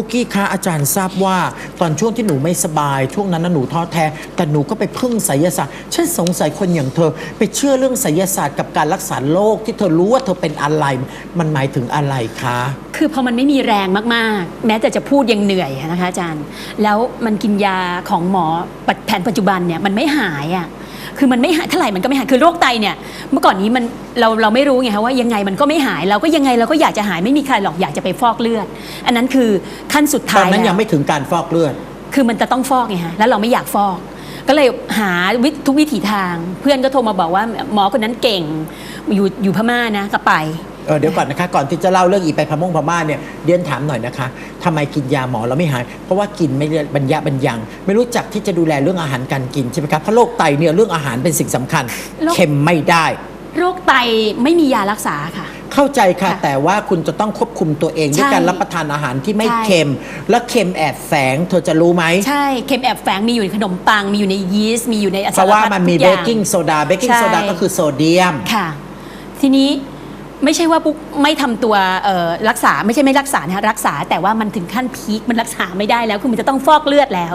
ปุ๊กกี้คะอาจารย์ทราบว่า ตอนช่วงที่หนูไม่สบาย ช่วงนั้นนะหนูท้อแท้ แต่หนูก็ไปพึ่งไสยศาสตร์ฉันสงสัยคนอย่างเธอ ไปเชื่อเรื่องไสยศาสตร์กับการรักษาโรคที่เธอรู้ว่าเธอเป็นอะไร มันหมายถึงอะไรคะ คือพอมันไม่มีแรงมากๆ แม้แต่จะพูดยังเหนื่อยนะคะอาจารย์ แล้วมันกินยาของหมอแผนปัจจุบันเนี่ยมันไม่หายอะ คือมันไม่หายเท่าไหร่มันก็ไม่หายคือโรคไตเนี่ย เมื่อก่อนนี้มันเราเราไม่รู้ไงคะว่ายังไงมันก็ไม่หายเราก็ยังไงเราก็อยากจะหายไม่มีใครหรอกอยากจะไปฟอกเลือด อันนั้นคือขั้นสุดตท้าอนยนั้นแล้วยังไม่ถึงการฟอกเลือด คือมันจะต้องฟอกไงฮะแล้วเราไม่อยากฟอก ก็เลยหาวิทุกวิถีทาง เพื่อนก็โทรมาบอกว่าหมอคนนั้นเก่งอยู่อยู่พม่านะก็ไป เออเดี๋ยวก่อนนะคะ ก่อนที่จะเล่าเรื่องอีไปพม่งพม่าเนี่ยเดียนถามหน่อยนะคะทำไมกินยาหมอแล้วไม่หาย เพราะว่ากินไม่ได้บรรยะบรรยัง ไม่รู้จักที่จะดูแลเรื่องอาหารการกินใช่ไหมครับเพราะโรคไตเนี่ยเรื่องอาหารเป็นสิ่งสำคัญโรคเค็มไม่ได้โรคไตไม่มียารักษาค่ะ เข้าใจค่ะค่ะแต่ว่าคุณจะต้องควบคุมตัวเองใช่ด้วยการรับประทานอาหารที่ไม่ใช่เค็ม และเค็มแอบแฝง เธอจะรู้ไหมใช่เค็มแอบแฝงมีอยู่ในขนมปัง มีอยู่ในยีสต์มีอยู่ในอเพราะว่ามันมีทุเบอย่กกิ้งโซดาเบกกิ้งใช่โซดาก็คือโซเดียมค่ะ ทีนี้ ไม่ใช่ว่าปุ๊กไม่ทำตัวเอ่อรักษาไม่ใช่ไม่รักษานะคะรักษาแต่ว่ามันถึงขั้นพีคมันรักษาไม่ได้แล้วคือมันจะต้องฟอกเลือดแล้ว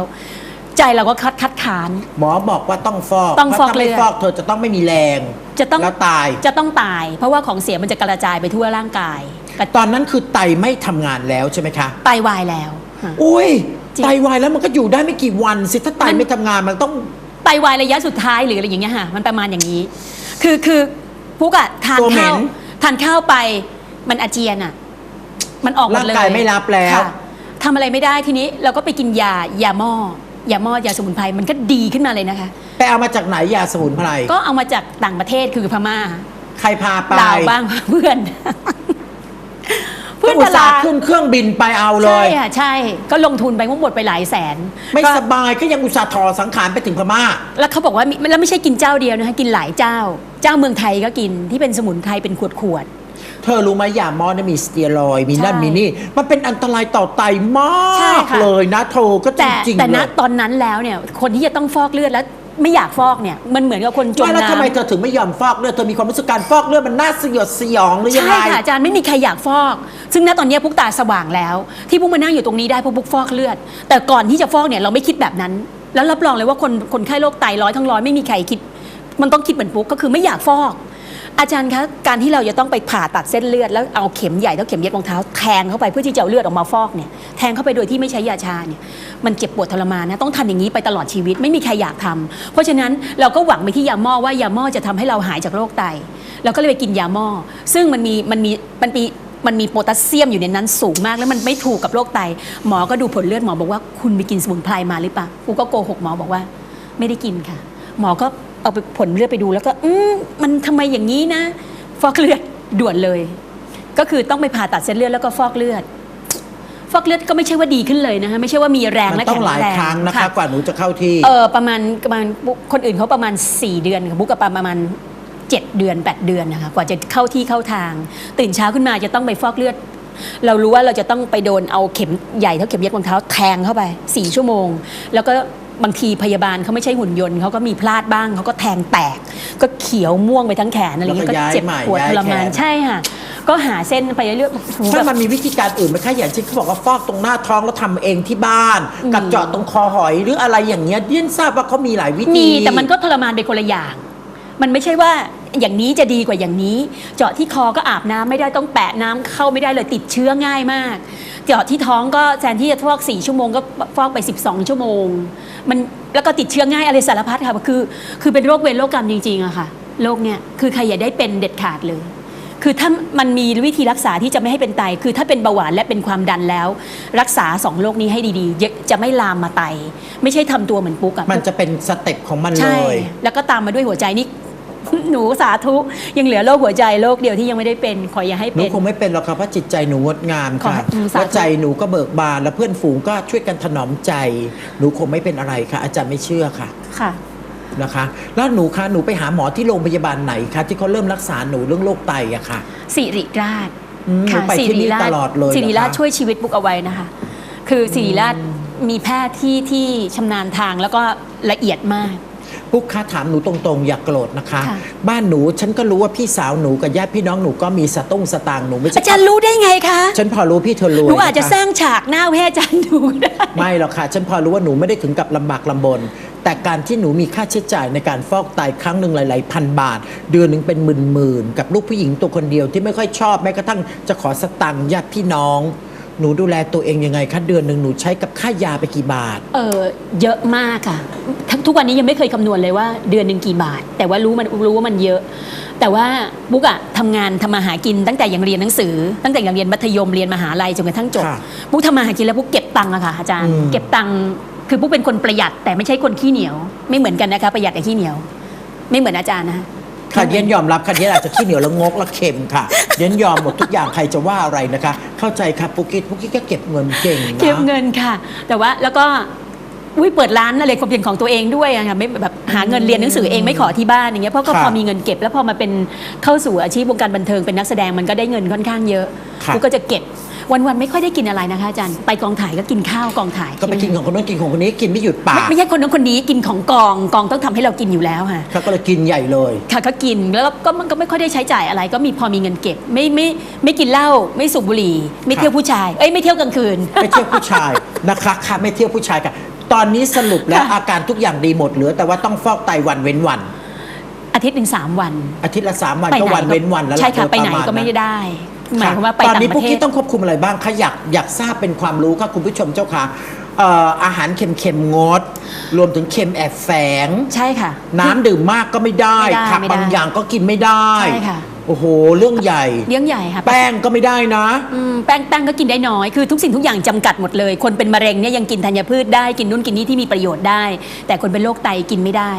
ใจเราก็คัดคัดค้าน หมอบอกว่าต้องฟอกต้องฟอกพราะถ้าไม่เลือด ฟอกเธอจะต้องไม่มีแรง จะต้องแล้วตาย จะต้องตาย เพราะว่าของเสียมันจะกระจายไปทั่วร่างกายกระตอนนั้นคือไตไม่ทำงานแล้วใช่ไหมคะ ไตวายแล้วค่ะ อุ้ยจริงไตวายแล้วมันก็อยู่ได้ไม่กี่วันสิถ้าไตมัน ไม่ทำงานมันต้อง ไตวายระยะสุดท้ายหรืออะไรอย่างเงี้ยค่ะมันประมาณอย่างนี้ คือคือพุกอะทานตัวเหม็ข้าวน ทานข้าวไปมันอาเจียนอะมันออกหมดเลยร่างกายไม่รับแล้ว ค่ะทำอะไรไม่ได้ทีนี้เราก็ไปกินยายาหม้อยาหม้อยาสมุนไพรมันก็ดีขึ้นมาเลยนะคะ ไปเอามาจากไหนยาสมุนไพรก็เอามาจากต่างประเทศคือพม่าใครพาไป ลาวบ้าง เพื่อนเพื่อนก็อุดาตส่าราห์ขึ้นเครื่องบินไปเอาเลใช่ย ค่ะใช่ ก็ลงทุนไปงหมดไปหลายแสนไม่ก็สบายก็ยังอุตส่าห์ถอสังขารไปถึงพม่า แล้วเขาบอกว่ามีแล้วไม่ใช่กินเจ้าเดียวนะคะกินหลายเจ้า เจ้าเมืองไทยก็กินที่เป็นสมุนไพรเป็นขวดขวด เธอรู้ไหมยาหมอเนี่ยมีสเตียรอยด์มีนั่นใช่มีนี่ มันเป็นอันตรายต่อไตมใช่ากค่ะ เลยนะเธอก็ๆจแต่ริงๆแต่ณเลยตอนนั้นแล้วเนี่ยคนที่จะต้องฟอกเลือดแล้ว ไม่อยากฟอกเนี่ยมันเหมือนกับคนจมไม่แล้วน้ำทำไมเธอถึงไม่ยอมฟอกเลือดเธอมีความรู้สึกการฟอกเลือดมันน่าสยดสยองหรือยังใช่ไง ค่ะอาจารย์ไม่มีใครอยากฟอก ซึ่งณตอนเนี้ยพุกตาสว่างแล้ว ที่พุกมานั่งอยู่ตรงนี้ได้เพราะพุกฟอกเลือด แต่ก่อนที่จะฟอกเนี่ยเราไม่คิดแบบนั้น แล้วรับรองเลยว่าคนคนไข้โรคไตร้อยทั้งร้อยไม่มีใครคิด มันต้องคิดเหมือนพุกก็คือไม่อยากฟอก อาจารย์คะการที่เราจะต้องไปผ่าตัดเส้นเลือดแล้วเอาเข็มใหญ่เท่าเข็มเย็บรองเท้าแทงเข้าไปเพื่อที่จะเอาเลือดออกมาฟอกเนี่ยแทงเข้าไปโดยที่ไม่ใช้ยาชาเนี่ยมันเจ็บปวดทรมานนะต้องทำอย่างนี้ไปตลอดชีวิตไม่มีใครอยากทำเพราะฉะนั้นเราก็หวังไปที่ยาหม้อว่ายาหม้อจะทำให้เราหายจากโรคไตเราก็เลยไปกินยาหม้อซึ่งมันมีมันมีมันมีมันมีโพแทสเซียมอยู่ในนั้นสูงมากแล้วมันไม่ถูกกับโรคไต หมอก็ดูผลเลือดหมอบอกว่าคุณไปกินสมุนไพรมาหรือเปล่ากูก็โกหกหมอบอกว่า ไม่ได้กินค่ะ หมอก็ เอาไปผลเลือดไปดูแล้วก็ อืมมันทำไมอย่างนี้นะ ฟอกเลือดด่วนเลย ก็คือต้องไปผ่าตัดเส้นเลือดแล้วก็ฟอกเลือด ฟอกเลือดก็ไม่ใช่ว่าดีขึ้นเลยนะคะไม่ใช่ว่ามีแรงมันและต้อแข็งงหลายแรงครั้งนะคะกว่าหนูจะเข้าที่เออประมาณประมาณคนอื่นเขาประมาณ 4 เดือนค่ะบุ๊กกับประมาณ7เดือน 8 เดือนนะคะกว่าจะเข้าที่เข้าทาง ตื่นเช้าขึ้นมาจะต้องไปฟอกเลือด เรารู้ว่าเราจะต้องไปโดนเอาเข็มใหญ่เท่าเข็มเย็บรองเท้าแทงเข้าไป 4 ชั่วโมง แล้วก็ บางทีพยาบาลเขาไม่ใช่หุ่นยนต์เขาก็มีพลาดบ้างเขาก็แทงแตก ก็เขียวม่วงไปทั้งแขนอะไรอย่างเงี้ยแล้วก็ก็ย้ายเจ็บใหม่ปวดย้ายทรมานแขนใช่ค่ะก็หาเส้นไปเรื่อยๆโอ้โหถ้าแบบมันมีวิธีการอื่นไหมคะอย่างเช่นเขาบอกว่าฟอกตรงหน้าท้องแล้วทำเองที่บ้านอืมกับเจาะตรงคอหอยหรืออะไรอย่างเงี้ยเดียนทราบว่าเขามีหลายวิธีมีแต่มันก็ทรมานไปคนละอย่าง มันไม่ใช่ว่าอย่างนี้จะดีกว่าอย่างนี้ เจาะที่คอก็อาบน้ำไม่ได้ต้องแปะน้ำเข้าไม่ได้เลยติดเชื้อง่ายมาก เจาะที่ท้องก็แทนที่จะฟอก 4 ชั่วโมงก็ฟอกไป 12 ชั่วโมง มันแล้วก็ติดเชื้อง่ายอะไรสารพัดค่ะคือ คือเป็นโรคเวรโรคกรรมจริงๆอะค่ะโรคเนี้ยคือใครอย่าได้เป็นเด็ดขาดเลย คือถ้ามันมีวิธีรักษาที่จะไม่ให้เป็นไต คือถ้าเป็นเบาหวานและเป็นความดันแล้ว รักษาสองโรคนี้ให้ดีๆ จะไม่ลามมาไต ไม่ใช่ทำตัวเหมือนปุ๊กอะมันจะเป็นสเต็ปของมันเลใช่ยแล้วก็ตามมาด้วยหัวใจนี่ หนูสาธุยังเหลือโรคหัวใจโรคเดียวที่ยังไม่ได้เป็นขออย่าให้หนูเป็น คงไม่เป็นหรอกค่ะเพราะจิตใจหนูงดงามขอค่ะให้อืมสาธุ และใจหนูก็เบิกบานและเพื่อนฝูงก็ช่วยกันถนอมใจ หนูคงไม่เป็นอะไรค่ะ อาจารย์ไม่เชื่อค่ะค่ะ นะคะ แล้วหนูคะหนูไปหาหมอที่โรงพยาบาลไหนคะที่เขาเริ่มรักษาหนูเรื่องโรคไตอะค่ะ สิริราชอืมหนูไปที่นี่ตลอดเลยเหรอคะสิริราชช่วยชีวิตบุกเอาไว้นะคะ คือสิริราชมีแพทย์ที่ที่ชำนาญทางแล้วก็ละเอียดมาก ปุ๊กคะถามหนูตรงๆ อย่าโกรธนะคะ ค่ะ บ้านหนูฉันก็รู้ว่าพี่สาวหนูกับญาติพี่น้องหนูก็มีสตุ้งสตางค์หนูไม่ใช่อาจารย์รู้ได้ไงคะฉันพอรู้พี่เธอรวยหนูอาจจะคสร้างฉากหน้าให้อาจารย์ดูก็ได้ ไม่หรอกค่ะ ฉันพอรู้ว่าหนูไม่ได้ถึงกับลำบากลำบน แต่การที่หนูมีค่าใช้จ่ายในการฟอกไตครั้งหนึ่งหลาย ๆ พันบาท เดือนหนึ่งเป็นหมื่น ๆ กับลูกผู้หญิงตัวคนเดียวที่ไม่ค่อยชอบแม้กระทั่งจะขอสตังค์ญาติพี่น้อง หนูดูแลตัวเองยังไงคะเดือนหนึ่งหนูใช้กับค่ายาไปกี่บาท เออเยอะมากค่ะทั้งทุกวันนี้ยังไม่เคยคำนวณเลยว่าเดือนหนึ่งกี่บาท แต่ว่ารู้มันรู้ว่ามันเยอะ แต่ว่าบุ๊กอะทำงานทำมาหากินตั้งแต่ยังเรียนหนังสือ ตั้งแต่ยังเรียนมัธยมเรียนมหาลัยจนกระทั่งจบค่ะบุ๊กทำมาหากินแล้วบุ๊กเก็บตังค์อะค่ะอาจารย์อืม เก็บตังค์คือบุ๊กเป็นคนประหยัดแต่ไม่ใช่คนขี้เหนียว ไม่เหมือนกันนะคะประหยัดกับขี้เหนียว ไม่เหมือนอาจารย์นะคะ ค่ะเย็นยอมรับค่ะเย็นอาจจะขี้เหนียวแล้วงกแล้วเค็มค่ะเย็นยอมหมดทุกอย่างใครจะว่าอะไรนะคะ เข้าใจครับปุกกี้ปุกกี้ก็เก็บเงินเก่งนะ เก็บเงินค่ะ แต่ว่าแล้วก็อุ้ยเปิดร้านอะไรความเป็นของตัวเองด้วยอะค่ะไม่แบบหาเงินเรียนหนังสือเองไม่ขอที่บ้านอย่างเงี้ยเพราะก็ค่ะพอมีเงินเก็บแล้วพอมาเป็นเข้าสู่อาชีพวงการบันเทิงเป็นนักแสดงมันก็ได้เงินค่อนข้างเยอะค่ะกูก็จะเก็บ วันๆไม่ค่อยได้กินอะไรนะคะอาจารย์ไปกองถ่ายก็กินข้าวกองถ่ายก็ไปกินของคนนู้นกินของคนนี้กินไม่หยุดปาไม่กไม่ใช่คนนั้นคนนี้กินของกองกองต้องทำให้เรากินอยู่แล้วค่ะ เขาก็เลยกินใหญ่เลย ค่ะก็กินแล้วก็มันก็ไม่ค่อยได้ใช้จ่ายอะไร ก็มีพอมีเงินเก็บ ไม่ไม่ไม่กินเหล้าไม่สูบบุหรี่ ไม่เที่ยวผู้ชายเอ้ยไม่เที่ยวกลางคืน ไม่เที่ยวผู้ชาย นะคะค่ะไม่เที่ยวผู้ชายค่ะ ตอนนี้สรุปแล้วค่ะ อาการทุกอย่างดีหมดเหลือ แต่ว่าต้องฟอกไตวันเว้นวัน อาทิตย์หนึ่งสามวันอาทิตย์ละสามวันไปก็ไหนวันเว้นวันแล้วใช่ค่ะโดยไปไหนระาณก็ไม่ได้ หมายความว่าไปตอนต่างนี้ปพวกระเทพี่ศต้องควบคุมอะไรบ้างคะอยากอยากทราบเป็นความรู้ค่ะคุณผู้ชมเจ้าค่ะเอ่ออาหารเค็มๆงด รวมถึงเค็มแอบแฝง ใช่ค่ะ น้ำดื่มมากก็ไม่ได้ไม่ได้ผักไม่ได้บางอย่างก็กินไม่ได้ใช่ค่ะ โอ้โห เรื่องใหญ่ เลี้ยงใหญ่ค่ะแป้งก็ไม่ได้นะ อืมแป้งแป้งก็กินได้น้อย คือทุกสิ่งทุกอย่างจำกัดหมดเลย คนเป็นมะเร็งเนี่ยยังกินธัญพืชได้ กินนู่นกินนี่ที่มีประโยชน์ได้ แต่คนเป็นโรคไตกินไม่ได้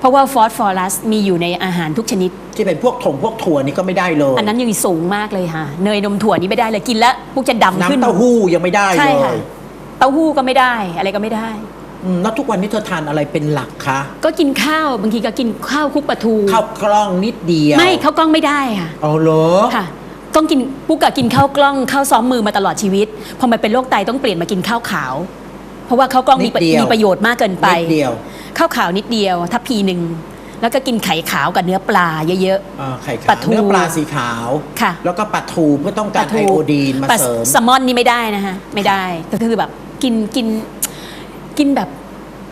เพราะว่าฟอสฟอรัสมีอยู่ในอาหารทุกชนิด ที่เป็นพวกถงพวกถั่วนี่ก็ไม่ได้เลยอันนั้นยังสูงมากเลยค่ะ เนยนมถั่วนี่ไม่ได้เลยกินแล้วพวกจะดำขึ้นน้ำเต้าหู้ยังไม่ได้ใช่เลค่ะยเต้าหู้ก็ไม่ได้อะไรก็ไม่ได้ อืมแล้วทุกวันนี้เธอทานอะไรเป็นหลักคะก็กินข้าวบางทีก็กินข้าวคลุกปลาทูข้าวกล้องนิดเดียวไม่ข้าวกล้องไม่ได้ค่ะ เอาเหรอค่ะต้องกินปุ๊กกะกินข้าวกล้องข้าวซ้อมมือมาตลอดชีวิตพอมันเป็นโรคไตต้องเปลี่ยนมากินข้าวขาว เพราะว่าข้าวกล้องมีนิดเดียวมีประโยชน์มากเกินไป นิดเดียว ข้าวขาวนิดเดียวทัพพีหนึ่งแล้วก็กินไข่ขาวกับเนื้อปลาเยอะอ่าไข่ปลาขาวทูเนื้อปลาสีขาว ค่ะ แล้วก็ปลาทูเพื่อต้องๆการไอโอดีนมาปลาเสริม แซลมอนนี่ไม่ได้นะคะไม่ได้ก็คือแบบกินกินกินแบบ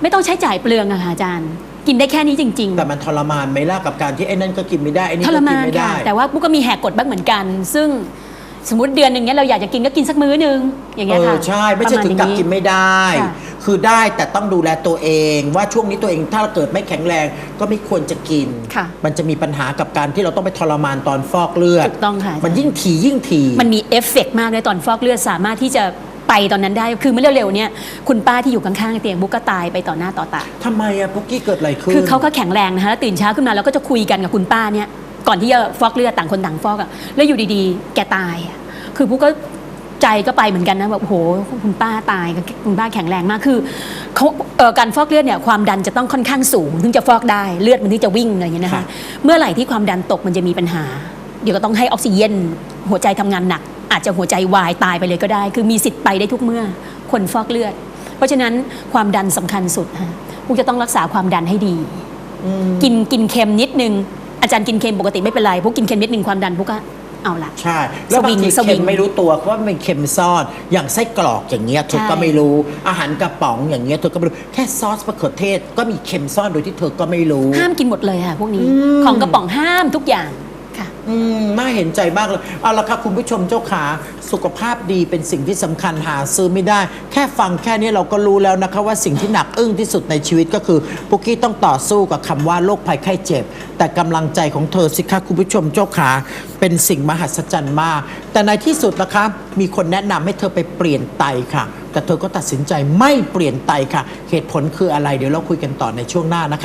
ไม่ต้องใช้จ่ายเปลืองอะค่ะอาจารย์ กินได้แค่นี้จริง ๆ แต่มันทรมานไหมล่ะกับการที่ไอ้นั่นก็กินไม่ได้ไอ้นี่ทก็รกินมานไม่ค่ะได้ แต่ว่าปุ๊กก็มีแหกกฎบ้างเหมือนกัน ซึ่งสมมติเดือนหนึ่งเนี้ยเราอยากจะกินก็กินสักมื้อหนึงอย่างเงี้ยเอค่ะอใช่ ไม่ใช่ประาณถึงกับอย่ากินไม่ได้ ค่ะ คือได้แต่ต้องดูแลตัวเอง ว่าช่วงนี้ตัวเองถ้าเกิดไม่แข็งแรงก็ไม่ควรจะกิน ค่ะมันจะมีปัญหากับการที่เราต้องไปทรมานตอนฟอกเลือดถูกต้องค่ะ มันยิ่งถี่ยิ่งถี่ มันมีเอฟเฟกต์มากเลยตอนฟอกเลือดสามารถที่จะไปตอนนั้นได้ คือเมื่อเร็วๆเนี่ยคุณป้าที่อยู่ข้างๆเตียงบุ๊กก็ตายไปต่อหน้าต่อตา ทำไมอะปุ๊กกี้เกิดอะไรขึ้น คือเขาก็แข็งแรงนะคะแล้วตื่นเช้าขึ้นมาแล้วก็จะคุยกันกับคุณป้าเนี่ยก่อนที่จะฟอกเลือดต่างคนต่างฟอกอะแล้วอยู่ดีๆ แกตายอะคือปุ๊กก็ ใจก็ไปเหมือนกันนะแบบโอ้โหคุณป้าตายคุณป้าแข็งแรงมากคือเขาเอ่อการฟอกเลือดเนี่ยความดันจะต้องค่อนข้างสูง ถึงจะฟอกได้เลือดมันถึงจะวิ่งอะไรอย่างเงี้ยนะคะเมื่อไหร่ที่ความดันตกมันจะมีปัญหา เดี๋ยวก็ต้องให้ออกซิเจนหัวใจทำงานหนัก อาจจะหัวใจวายตายไปเลยก็ได้ คือมีสิทธิ์ไปได้ทุกเมื่อคนฟอกเลือด เพราะฉะนั้นความดันสำคัญสุดฮะพวกจะต้องรักษาความดันให้ดีกินกินเค็มนิดนึงอาจารย์กินเค็มปกติไม่เป็นไรพวกกินเค็มนิดนึงความดันพวกก็ เอาละ ใช่ แล้วบางทีสวิงเค็มไม่รู้ตัวเพราะว่ามันเค็มซ่อนอย่างไส้กรอกอย่างเงี้ยเธอใช่ ก็ไม่รู้อาหารกระป๋องอย่างเงี้ยเธอก็ไม่รู้แค่ซอสมะเขือเทศก็มีเค็มซ่อนโดยที่เธอก็ไม่รู้ ห้ามกินหมดเลยค่ะพวกนี้อืมของกระป๋องห้ามทุกอย่างค่ะ อืมน่าเห็นใจมากเลย เอาละครับคุณผู้ชมเจ้าขาสุขภาพดีเป็นสิ่งที่สำคัญหาซื้อไม่ได้ แค่ฟังแค่นี้เราก็รู้แล้วนะคะว่าสิ่งที่หนักอึ้งที่สุดในชีวิตก็คือปุกกี้ต้องต่อสู้กับคำว่าโรคภัยไข้เจ็บ แต่กำลังใจของเธอสิคะคุณผู้ชมเจ้าขาเป็นสิ่งมหัศจรรย์มาก แต่ในที่สุดนะคะมีคนแนะนำให้เธอไปเปลี่ยนไตค่ะ แต่เธอก็ตัดสินใจไม่เปลี่ยนไตค่ะ เหตุผลคืออะไรเดี๋ยวเราคุยกันต่อในช่วงหน้านะคะ